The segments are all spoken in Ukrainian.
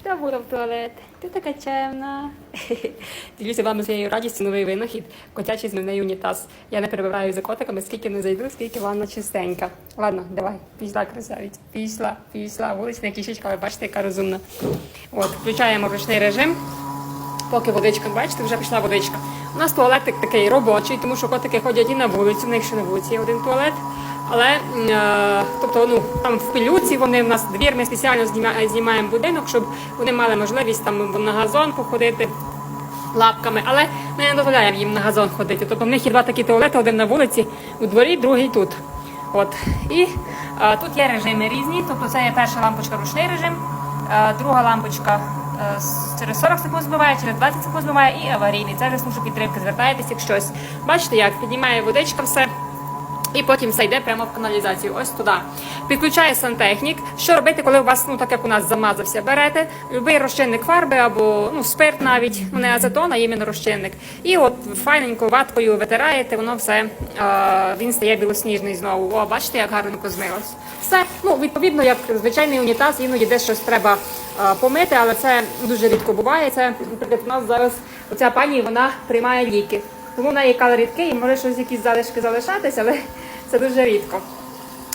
хто буде в туалет? Ти така чемна. Ділюся вам своєю радістю новий винахід, котячий змивний унітаз. Я не перебираю за котиками, скільки не зайду, скільки ванна чистенька. Ладно, давай, пішла красавець. Пішла, пішла. Вулична кішечка, ви бачите, яка розумна. От, включаємо ручний режим. Поки водичка, бачите, вже пішла водичка. У нас туалетик такий робочий, тому що котики ходять і на вулицю, в них ще на вулиці є один туалет. Але е, тобто, ну там в пилюці вони в нас двір, ми спеціально зніма- знімаємо будинок, щоб вони мали можливість там на газон походити лапками. Але ми не дозволяємо їм на газон ходити. Тобто в них є два такі туалети, один на вулиці, у дворі, другий тут. От. І е, тут є режими різні. Тобто це є перша лампочка ручний режим, е, друга лампочка через 40 секунд збиває, через 20 секунд збиває і аварійний. Це вже служба підтримки. Звертаєтесь, як щось. Бачите, як піднімає водичка все. І потім все йде прямо в каналізацію. Ось туди. Підключає сантехнік. Що робити, коли у вас, ну так як у нас замазався, берете любий розчинник фарби або ну, спирт навіть, ну не ацетон, а іменно розчинник. І от файненько ваткою витираєте, воно все а, він стає білосніжний знову. О, бачите, як гарненько змилось. Все, ну відповідно, як звичайний унітаз, іноді десь щось треба а, помити, але це дуже рідко буває. Це, наприклад, у нас зараз оця пані вона приймає ліки. Тому в неї кал рідкий і може щось якісь залишки залишатися, але це дуже рідко.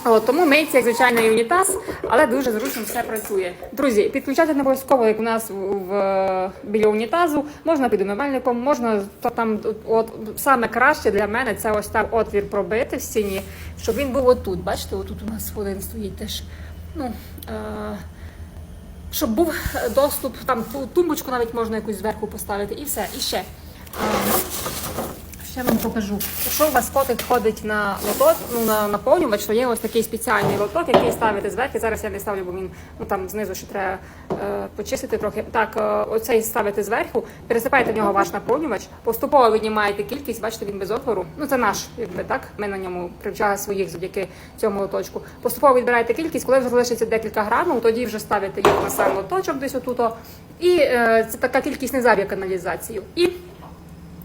От, тому миється як звичайний унітаз, але дуже зручно все працює. Друзі, підключати не обов'язково, як у нас в, в- біля унітазу, можна під умивальником, можна то там от саме краще для мене це ось там отвір пробити в стіні, щоб він був отут. Бачите, отут у нас один стоїть теж. Ну, е- щоб був доступ, там тумбочку навіть можна якусь зверху поставити, і все. І ще. Е, Ще вам покажу. Якщо у вас котик ходить на лоток, ну на наповнювач, то є ось такий спеціальний лоток, який ставите зверху. Зараз я не ставлю, бо він ну там знизу ще треба е, почистити трохи. Так, е, оцей ставите зверху, пересипаєте в нього ваш наповнювач, поступово віднімаєте кількість, бачите, він без отвору. Ну це наш, якби так. Ми на ньому привчали своїх завдяки цьому лоточку. Поступово відбираєте кількість, коли вже залишиться декілька грамів, тоді вже ставите їх на сам лоточок десь отут. І е, це така кількість не каналізацію. І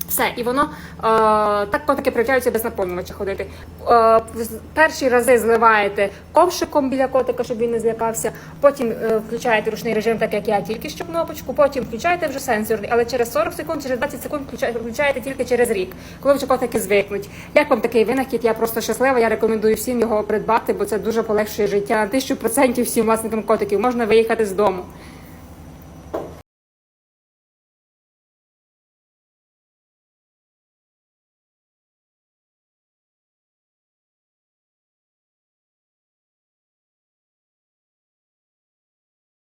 все, і воно е, так котики привчаються без наповнювача ходити. Е, перші рази зливаєте ковшиком біля котика, щоб він не злякався. Потім е, включаєте ручний режим, так як я, тільки що кнопочку. Потім включаєте вже сенсорний, але через 40 секунд, через 20 секунд включаєте, тільки через рік, коли вже котики звикнуть. Як вам такий винахід? Я просто щаслива. Я рекомендую всім його придбати, бо це дуже полегшує життя. На тисячу процентів всім власникам котиків можна виїхати з дому.